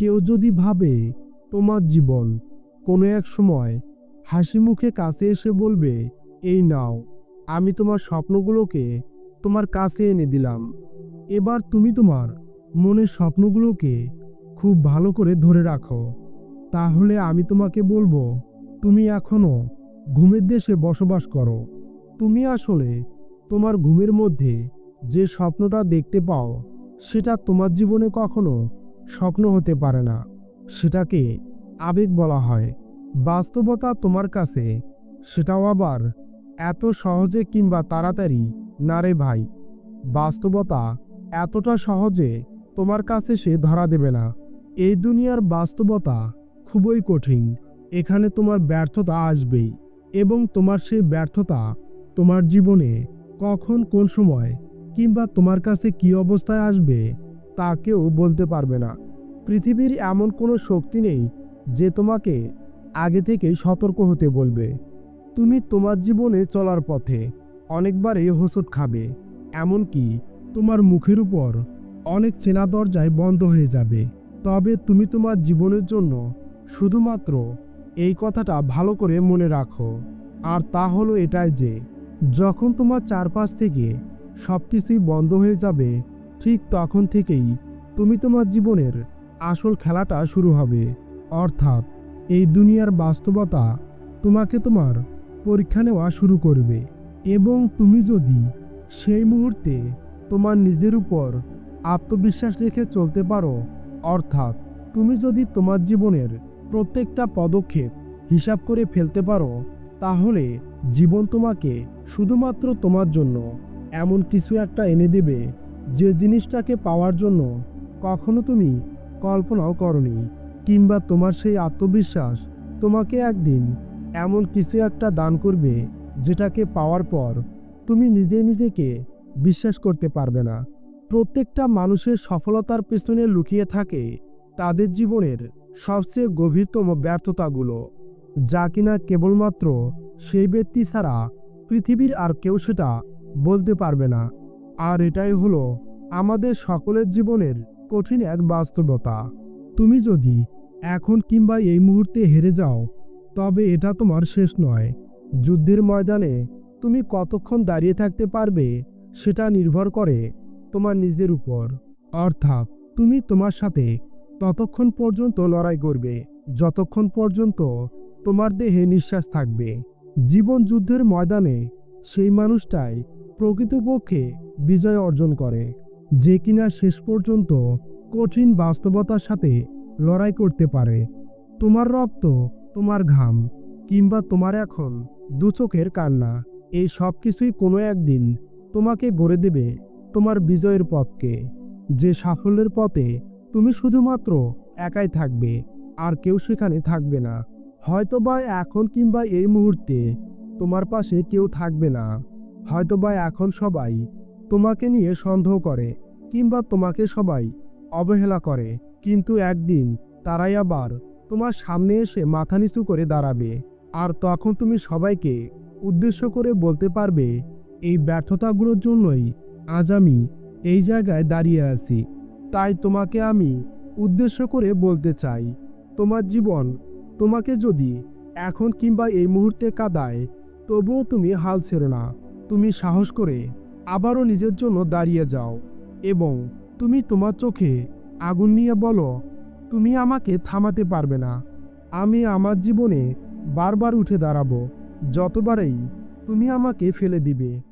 কেউ যদি ভাবে তোমার জীবন, কোনো এক সময় হাসি মুখে কাছে এসে বলবে, এই নাও, আমি তোমার স্বপ্নগুলোকে তোমার কাছে এনে দিলাম। এবার তুমি তোমার মনের স্বপ্নগুলোকে খুব ভালো করে ধরে রাখো। তাহলে আমি তোমাকে বলব, তুমি এখনও ঘুমের দেশে বসবাস করো। তুমি আসলে তোমার ঘুমের মধ্যে যে স্বপ্নটা দেখতে পাও, সেটা তোমার জীবনে কখনো স্বপ্ন হতে পারে না। সেটাকে আবেগ বলা হয়। বাস্তবতা তোমার কাছে, সেটাও আবার এত সহজে কিংবা তাড়াতাড়ি না রে ভাই। বাস্তবতা এতটা সহজে তোমার কাছে সে ধরা দেবে না। এই দুনিয়ার বাস্তবতা খুবই কঠিন। এখানে তোমার ব্যর্থতা আসবেই এবং তোমার সেই ব্যর্থতা তোমার জীবনে কখন, কোন সময় কিংবা তোমার কাছে কী অবস্থায় আসবে তা কেউ বলতে পারবে না। পৃথিবীর এমন কোনো শক্তি নেই যে তোমাকে আগে থেকেই সতর্ক হতে বলবে। তুমি তোমার জীবনে চলার পথে অনেকবারই হোঁচট খাবে, এমনকি তোমার মুখের উপর অনেক চেনা দরজায় বন্ধ হয়ে যাবে। তবে তুমি তোমার জীবনের জন্য শুধুমাত্র এই কথাটা ভালো করে মনে রাখো। আর তা হলো এটাই যে, যখন তোমার চারপাশ থেকে সব কিছুই বন্ধ হয়ে যাবে ঠিক তখন থেকেই তুমি তোমার জীবনের আসল খেলাটা শুরু হবে। অর্থাৎ এই দুনিয়ার বাস্তবতা তোমাকে তোমার পরীক্ষা নেওয়া শুরু করবে এবং তুমি যদি সেই মুহূর্তে তোমার নিজের উপর আত্মবিশ্বাস রেখে চলতে পারো, অর্থাৎ তুমি যদি তোমার জীবনের প্রত্যেকটা পদক্ষেপ হিসাব করে ফেলতে পারো, তাহলে জীবন তোমাকে শুধুমাত্র তোমার জন্য এমন কিছু একটা এনে দেবে যে জিনিসটাকে পাওয়ার জন্য কখনো তুমি কল্পনাও করনি, কিংবা তোমার সেই আত্মবিশ্বাস তোমাকে একদিন এমন কিছু একটা দান করবে যেটাকে পাওয়ার পর তুমি নিজে নিজেকে বিশ্বাস করতে পারবে না। প্রত্যেকটা মানুষের সফলতার পেছনে লুকিয়ে থাকে তাদের জীবনের সবচেয়ে গভীরতম ব্যর্থতাগুলো, যা কিনা কেবলমাত্র সেই ব্যক্তি ছাড়া পৃথিবীর আর কেউ সেটা বলতে পারবে না। আর এটাই হলো আমাদের সকলের জীবনের কঠিন এক বাস্তবতা। তুমি যদি এখন কিংবা এই মুহূর্তে হেরে যাও, তবে এটা তোমার শেষ নয়। যুদ্ধের ময়দানে তুমি কতক্ষণ দাঁড়িয়ে থাকতে পারবে, সেটা নির্ভর করে তোমার নিজের উপর। অর্থাৎ তুমি তোমার সাথে ততক্ষণ পর্যন্ত লড়াই করবে, যতক্ষণ পর্যন্ত তোমার দেহে নিঃশ্বাস থাকবে। জীবন যুদ্ধের ময়দানে সেই মানুষটাই প্রকৃতপক্ষে বিজয় অর্জন করে, যে কিনা শেষ পর্যন্ত কঠিন বাস্তবতার সাথে লড়াই করতে পারে। তোমার রক্ত, তোমার ঘাম, কিংবা তোমার এখন দু চোখের কান্না, এই সব কিছুই কোনো একদিন তোমাকে গড়ে দেবে তোমার বিজয়ের পথকে। যে সাফল্যের পথে তুমি শুধুমাত্র একাই থাকবে, আর কেউ সেখানে থাকবে না। হয়তোবা এখন কিংবা এই মুহূর্তে তোমার পাশে কেউ থাকবে না। হয়তোবা এখন সবাই তোমাকে নিয়ে সন্দেহ করে কিংবা তোমাকে সবাই অবহেলা করে। কিন্তু একদিন তারাই আবার তোমার সামনে এসে মাথা নিচু করে দাঁড়াবে আর তখন তুমি সবাইকে উদ্দেশ্য করে বলতে পারবে, এই ব্যর্থতাগুলোর জন্যই আজ আমি এই জায়গায় দাঁড়িয়ে আছি। তাই তোমাকে আমি উদ্দেশ্য করে বলতে চাই, তোমার জীবন তোমাকে যদি এখন কিংবা এই মুহূর্তে কাদায়, তবুও তুমি হাল ছেড়ো না। তুমি সাহস করে আবারও নিজের জন্য দাঁড়িয়ে যাও এবং তুমি তোমার চোখে আগুন নিয়ে বলো, তুমি আমাকে থামাতে পারবে না। আমি আমার জীবনে বারবার উঠে দাঁড়াবো, যতবারেই তুমি আমাকে ফেলে দিবে।